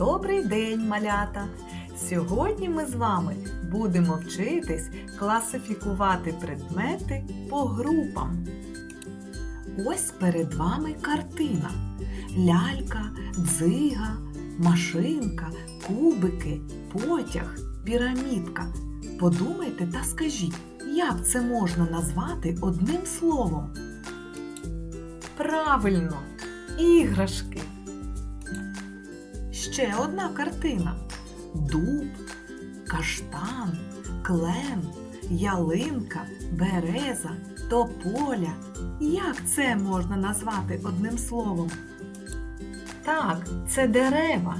Добрий день, малята! Сьогодні ми з вами будемо вчитись класифікувати предмети по групам. Ось перед вами картина. Лялька, дзига, машинка, кубики, потяг, пірамідка. Подумайте та скажіть, як це можна назвати одним словом? Правильно, іграшки. Ще одна картина: дуб, каштан, клен, ялинка, береза, тополя. Як це можна назвати одним словом? Так, це дерева.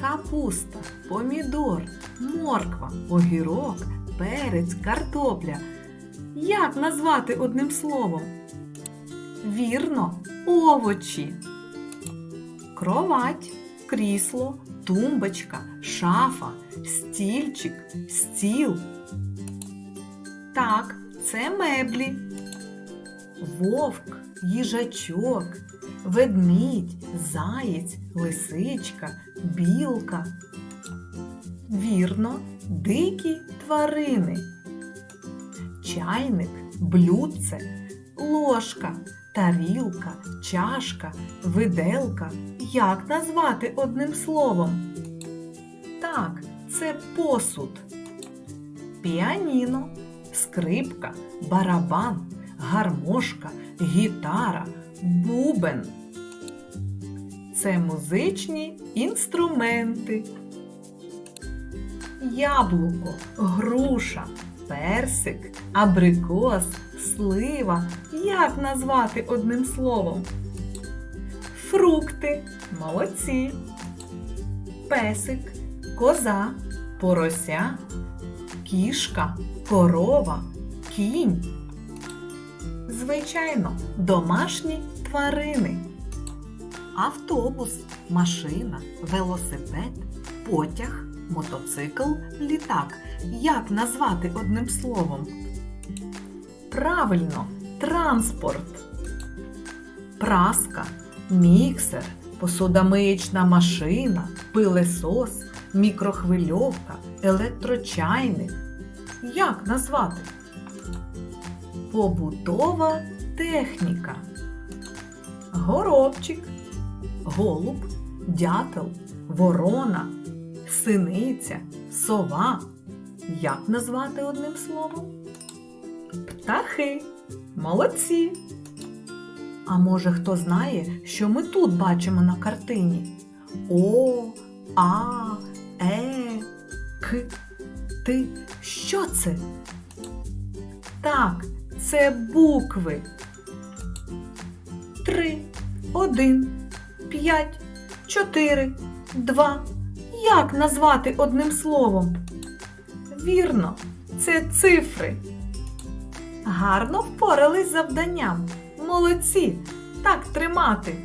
Капуста, помідор, морква, огірок, перець, картопля. Як назвати одним словом? Вірно, овочі. Кровать, крісло, тумбочка, шафа, стільчик, стіл. Так, це меблі. Вовк, їжачок, ведмідь, заєць, лисичка, білка. Вірно, дикі тварини. Чайник, блюдце, ложка, тарілка, чашка, виделка. Як назвати одним словом? Так, це посуд. Піаніно, скрипка, барабан, гармошка, гітара, бубен. Це музичні інструменти. Яблуко, груша, персик, абрикос, слива. Як назвати одним словом? Фрукти, молодці, песик, коза, порося, кішка, корова, кінь. Звичайно, домашні тварини. Автобус, машина, велосипед, потяг, мотоцикл, літак. Як назвати одним словом? Правильно, транспорт. Праска, міксер, посудомиєчна машина, пилесос, мікрохвильовка, електрочайник. Як назвати? Побутова техніка. Горобчик, голуб, дятел, ворона, синиця, сова. Як назвати одним словом? Птахи. Молодці. А може хто знає, що ми тут бачимо на картині? О, А, Е, К, Т. Що це? Так, це букви. Три, один, п'ять, чотири, два. Як назвати одним словом? Вірно, це цифри. Гарно впорались завданням. Молодці! Так тримати.